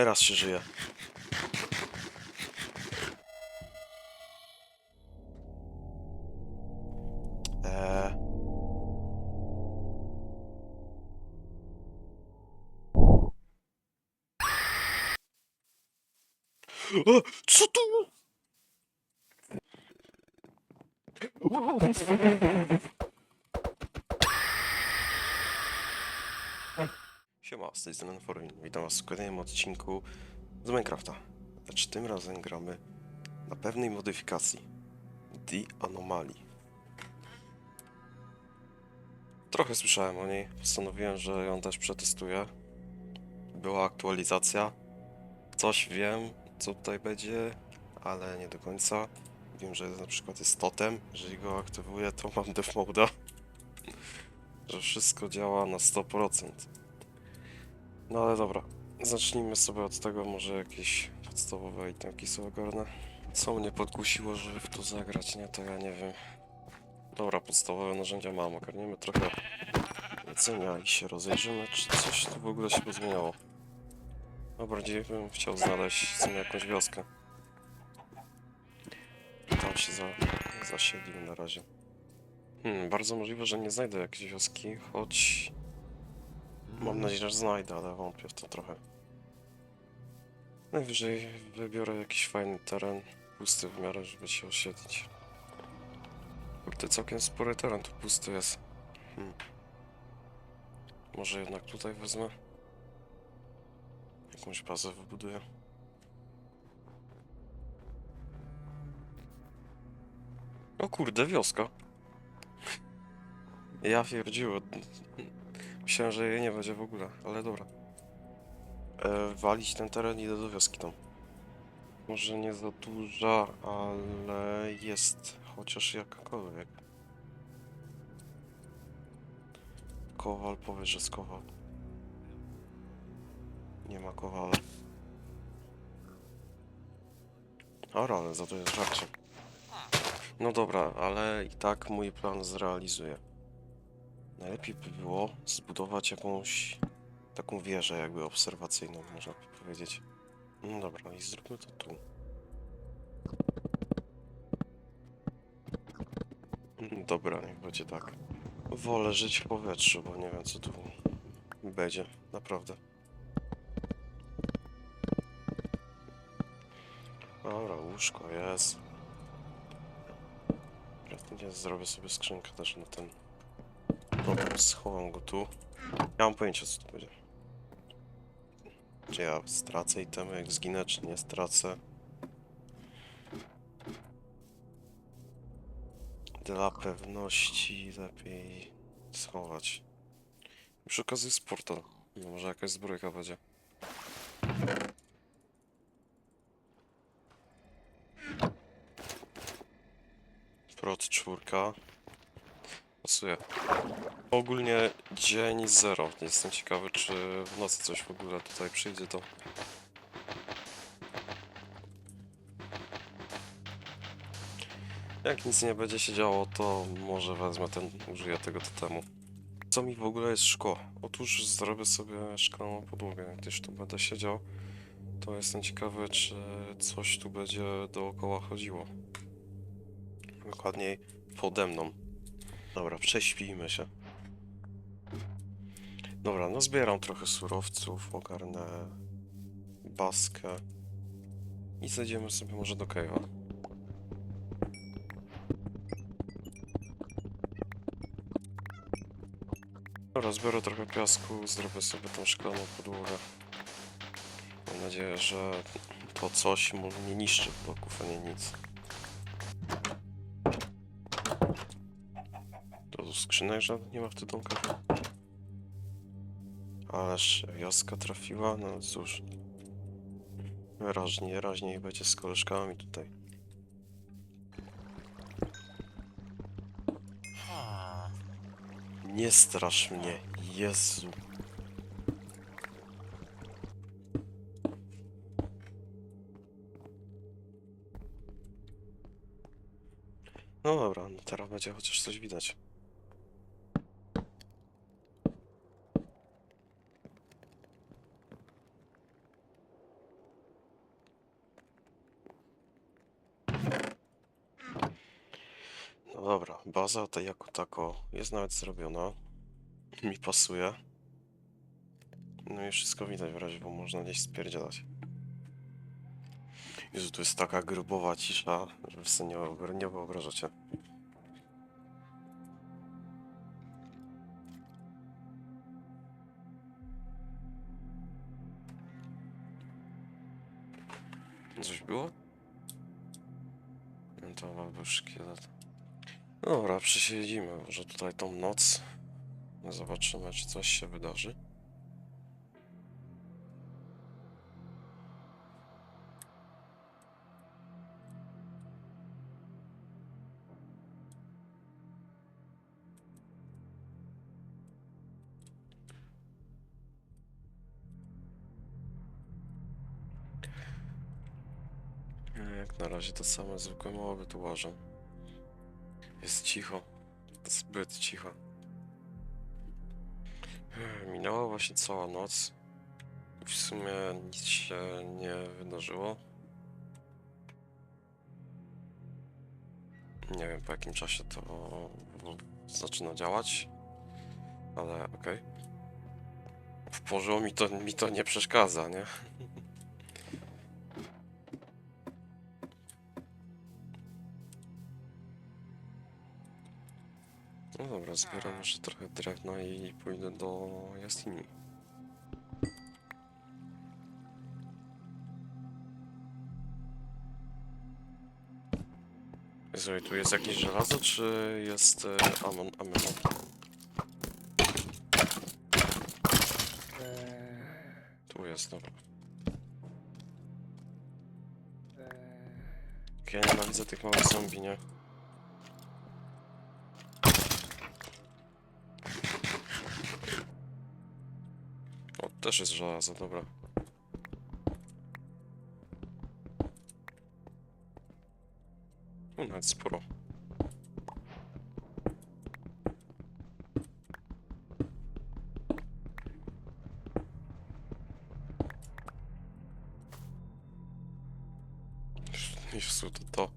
Teraz się żyje. O, co tu? Siema, z tej strony Forin. Witam was w kolejnym odcinku z Minecrafta. Lecz tym razem gramy na pewnej modyfikacji The Anomaly. Trochę słyszałem o niej, postanowiłem, że ją też przetestuję. Była aktualizacja. Coś wiem, co tutaj będzie, ale nie do końca. Wiem, że na przykład jest totem. Jeżeli go aktywuję, to mam moda. Że wszystko działa na 100%. No ale dobra, zacznijmy sobie od tego, może jakieś podstawowe itemki sobie ogarnę. Co mnie podkusiło, żeby w to zagrać, nie? To ja nie wiem. Dobra, podstawowe narzędzia mam, ogarniemy trochę jedzenia i się rozejrzymy, czy coś tu w ogóle się pozmieniało. No bardziej bym chciał znaleźć w jakąś wioskę. Tam się za, zasiedlił na razie. Hmm, bardzo możliwe, że nie znajdę jakiejś wioski, choć Mam nadzieję, że znajdę, ale wątpię w to trochę. Najwyżej wybiorę jakiś fajny teren, pusty w miarę, żeby się osiedlić. Kurde, całkiem spory teren tu pusty jest. Hmm. Może jednak tutaj wezmę? Jakąś bazę wybuduję. O kurde, wioska. Ja pierdziło. Myślałem, że jej nie będzie w ogóle, ale dobra. E, walić ten teren i do wioski tam. Może nie za duża, ale jest chociaż jakakolwiek. Kowal, powiedz, że jest kowal. Nie ma kowala. Dobra, ale za to jest żarcie. No dobra, ale i tak mój plan zrealizuję. Najlepiej by było zbudować jakąś taką wieżę jakby obserwacyjną, można by powiedzieć. No dobra, i zróbmy to tu. Mm, Dobra, niech będzie tak. Wolę żyć w powietrzu, bo nie wiem co tu będzie, naprawdę. Dobra, łóżko jest. Ja zrobię sobie skrzynkę też na ten schowam go tu. Nie mam pojęcia co to będzie. Czy ja stracę itemy jak zginę, czy nie stracę. Dla pewności lepiej schować. Przy okazji jest portal. Może jakaś zbrojka będzie. Prot czwórka. Ogólnie dzień zero. Jestem ciekawy, czy w nocy coś w ogóle tutaj przyjdzie to. Jak nic nie będzie się działo, to może wezmę ten, użyję tego totemu. Co mi w ogóle jest szkło? Otóż zrobię sobie szklaną podłogę. Gdzieś tu będę siedział, to jestem ciekawy, czy coś tu będzie dookoła chodziło. Dokładniej pode mną. Dobra, prześpijmy się. Dobra, no zbieram trochę surowców, ogarnę baskę i zejdziemy sobie może do cave'a. Dobra, zbiorę trochę piasku, zrobię sobie tą szklaną podłogę. Mam nadzieję, że to coś mu nie niszczy bloków, a nie nic. Skrzynek żadnych nie ma w tych domkach. Ależ wioska trafiła, no cóż. Raźniej, raźniej będzie z koleżkami tutaj. Nie strasz mnie, Jezu. No dobra, no teraz będzie chociaż coś widać. Dobra, baza ta jako tako jest nawet zrobiona. Mi pasuje. No i wszystko widać w razie, bo można gdzieś spierdzielać. Jezu, tu jest taka grubowa cisza, że sobie nie, nie wyobrażacie. Coś było? No to był szkielet. Dobra, przesiedzimy może tutaj tą noc. Zobaczymy, czy coś się wydarzy. Jak na razie to same zwykłe mowy tu. Jest cicho. Zbyt cicho. Ech, Minęła właśnie cała noc. W sumie nic się nie wydarzyło. Nie wiem po jakim czasie to zaczyna działać, ale okej. W porządku mi to, mi to nie przeszkadza, nie? No dobra, zbieram jeszcze trochę drewna i pójdę do jaskini. Słuchaj, tu jest jakieś żelazo, czy jest e, amon, amemo? Tu jest, dobra. Ja nienawidzę tych małych zombie, nie? Też jest żelazo, dobra. No, nawet sporo. Jezu, to to.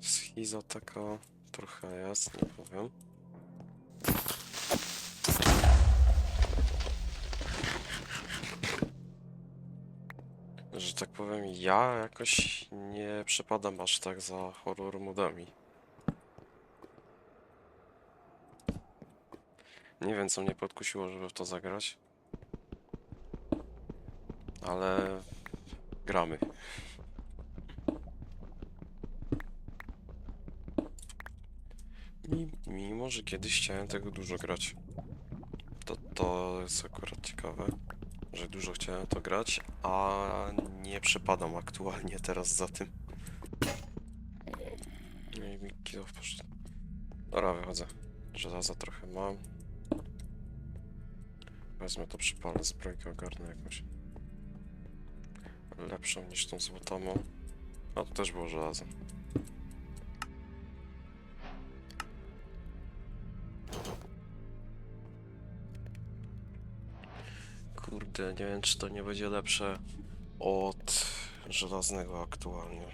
Schiza taka trochę nie powiem. Że tak powiem, ja jakoś nie przepadam aż tak za horror modami. Nie wiem, co mnie podkusiło, żeby w to zagrać. Ale gramy. Mi- Mimo, że kiedyś chciałem tego dużo grać. To, to jest akurat ciekawe, że dużo chciałem to grać, a nie przepadam aktualnie teraz za tym. No i mi poszedł. Dobra, wychodzę. Żelaza trochę mam. Wezmę to przypalę, zbrojkę ogarnę jakąś. Lepszą niż tą złotomą. A to też było żelazo. Nie wiem czy to nie będzie lepsze od żelaznego aktualnie.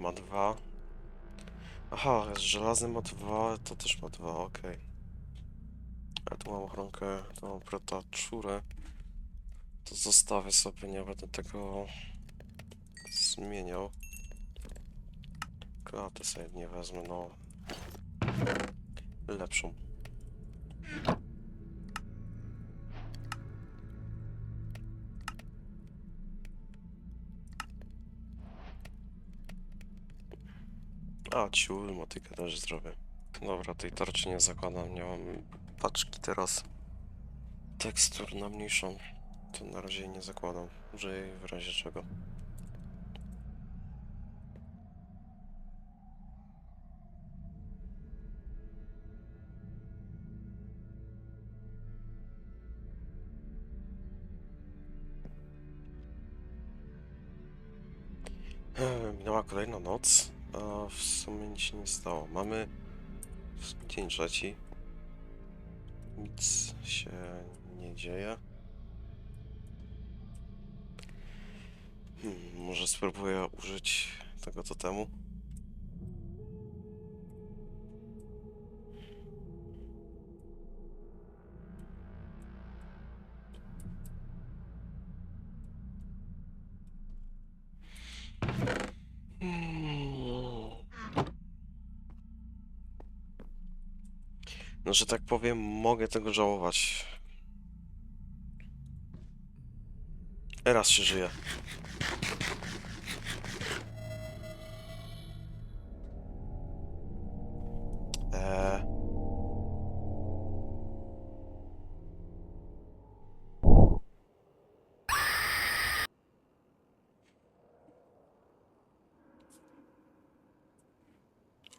Ma dwa. Aha, z żelaznym ma dwa, to też ma dwa, okej. A tu mam ochronkę, tu mam protaczurę. To zostawię sobie, nie będę tego zmieniał. Klatę sobie nie wezmę, no. Lepszą. A, ciul, motykę też zrobię. Dobra, tej tarczy nie zakładam, nie mam paczki teraz. Tekstur na mniejszą. To na razie nie zakładam, że jej w razie czego. kolejna noc, a w sumie nic się nie stało. Mamy dzień trzeci. Nic się nie dzieje. Hmm, może spróbuję użyć tego totemu. temu. Że tak powiem, mogę tego żałować. Raz się żyje. Eee.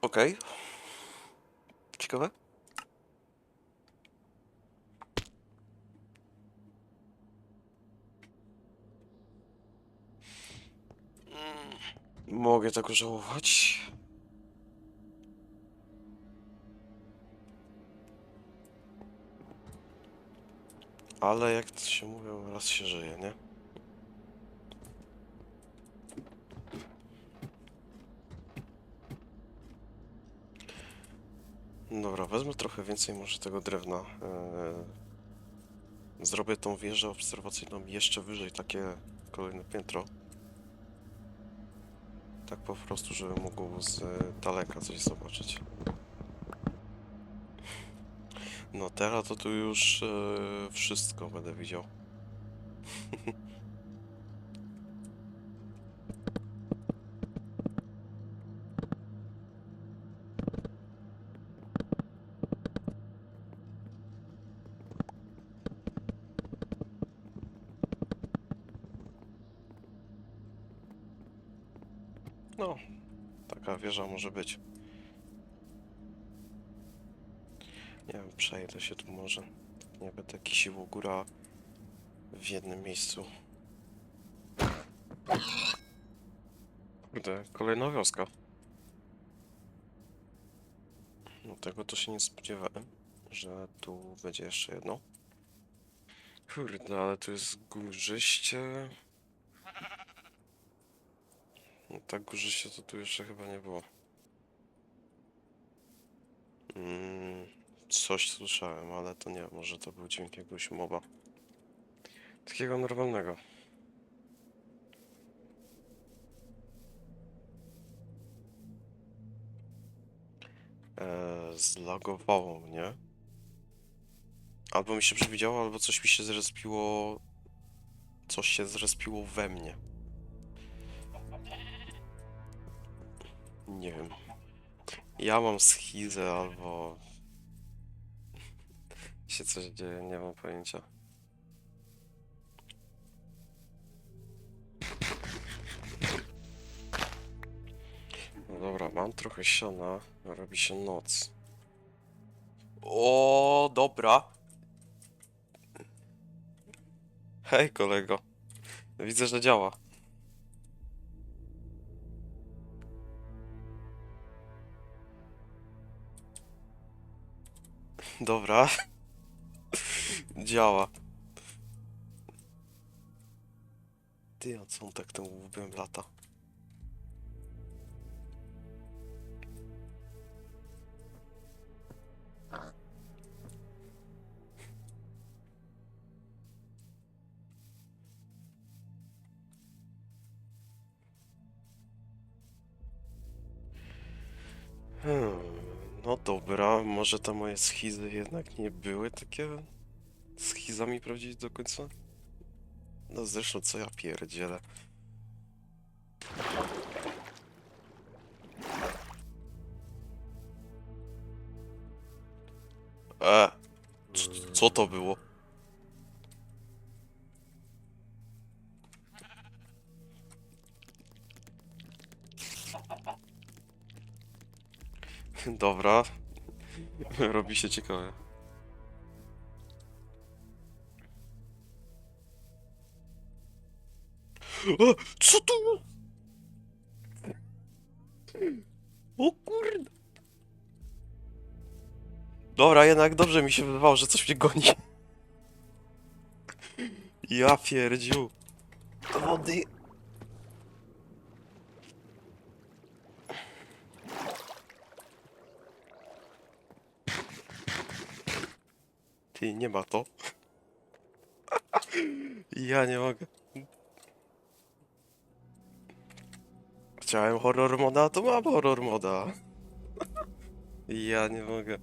Okej. Ciekawe. Mogę tego żałować. Ale jak to się mówią, raz się żyje, nie? Dobra, wezmę trochę więcej może tego drewna. Eee, zrobię tą wieżę obserwacyjną jeszcze wyżej, takie kolejne piętro. Tak po prostu, żeby mógł z daleka coś zobaczyć. No teraz to tu już e, wszystko będę widział. No, taka wieża może być. Nie wiem, przejdę się tu może. Nie będę kisił góra w jednym miejscu. Kurde, kolejna wioska. No tego to się nie spodziewałem, że tu będzie jeszcze jedno. Kurde, ale tu jest górzyście. Tak górzyście to tu jeszcze chyba nie było. Mm, coś słyszałem, ale to nie, może to był dźwięk jakiegoś moba. Takiego normalnego. Eee, zlagowało mnie. Albo mi się przewidziało, albo coś mi się zrespiło. Coś się zrespiło we mnie. Nie wiem. Ja mam schizę albo się coś dzieje, nie mam pojęcia. No dobra, mam trochę siana, robi się noc. O, dobra. Hej, kolego. Widzę, że działa. Dobra. Działa. Ty, a co on tak tym łbem lata? Hmm, no dobra, może te moje schizy jednak nie były takie schizami prawdziwie do końca? No zresztą co ja pierdzielę. E, co, co to było? Dobra. Robi się ciekawe. O, co tu? O kurde. Dobra, jednak dobrze mi się wydawało, że coś mnie goni. Ja pierdziu. Wody. Ty, nie ma to. Ja nie mogę. Chciałem horror moda, to mam horror moda. Ja nie mogę.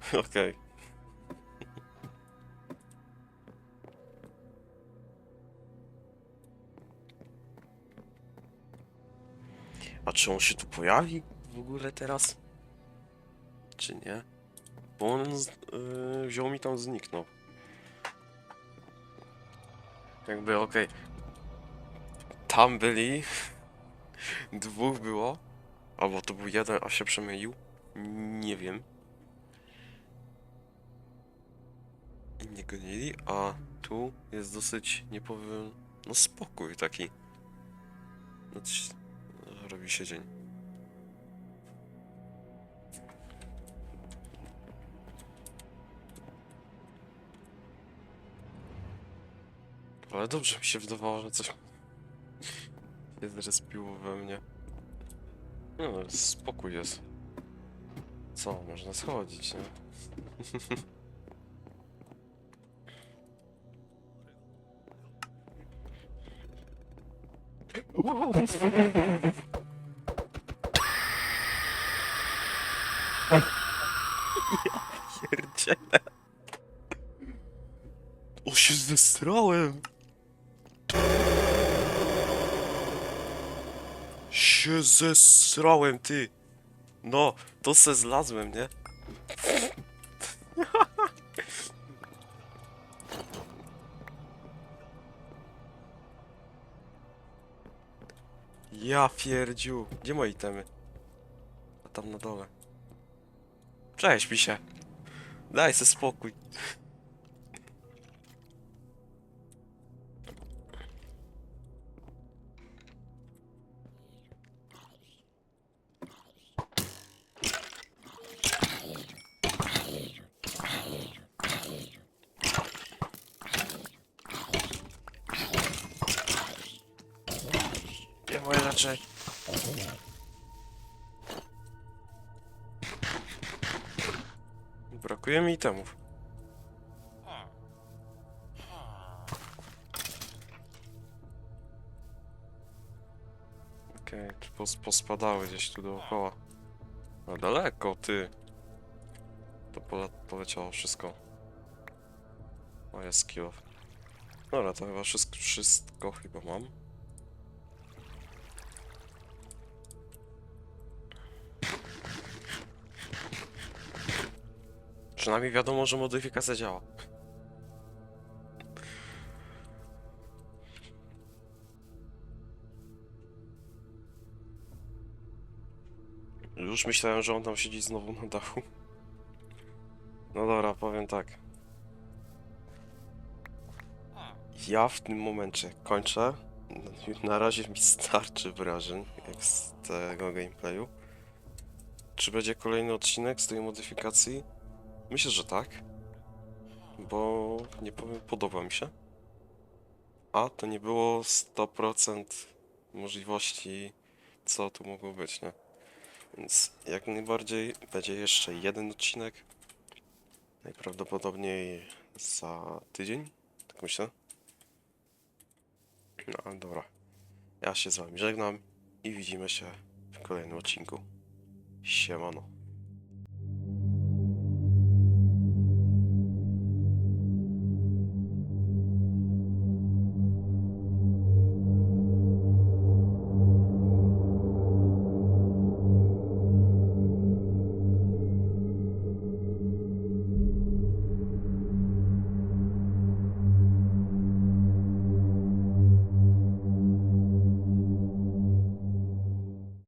Okej. A czy on się tu pojawi w ogóle teraz? Czy nie? Bo on z, yy, wziął mi tam zniknął. Jakby okej. Tam byli. Dwóch było. Albo to był jeden, a się przemylił. Nie wiem. I nie gonili, a tu jest dosyć, nie powiem, no spokój taki. No, coś- robi się dzień. Ale dobrze mi się wydawało, że coś się zrespiło we mnie. No, spokój jest. Co, można schodzić, nie? Pierdziele. O, się zestrałem. Się zesrałem, ty. No, to se zlazłem, nie? Ja pierdziu. Gdzie moje itemy? A tam na dole. Cześć, pisie. Daj se spokój. Brakuje mi itemów. Okej, okay, pos pospadały gdzieś tu dookoła. No daleko, ty. To pole poleciało wszystko. O, jest kill. Dobra, to chyba wszystko, wszystko chyba mam. Przynajmniej wiadomo, że modyfikacja działa. Już myślałem, że on tam siedzi znowu na dachu. No dobra, powiem tak. Ja w tym momencie kończę. Na razie mi starczy wrażeń, jak z tego gameplayu. Czy będzie kolejny odcinek z tej modyfikacji? Myślę, że tak. Bo nie powiem, podoba mi się. A to nie było 100% możliwości, co tu mogło być, nie? Więc jak najbardziej będzie jeszcze jeden odcinek. Najprawdopodobniej za tydzień, tak myślę. No ale dobra. Ja się z wami żegnam i widzimy się w kolejnym odcinku. Siemano.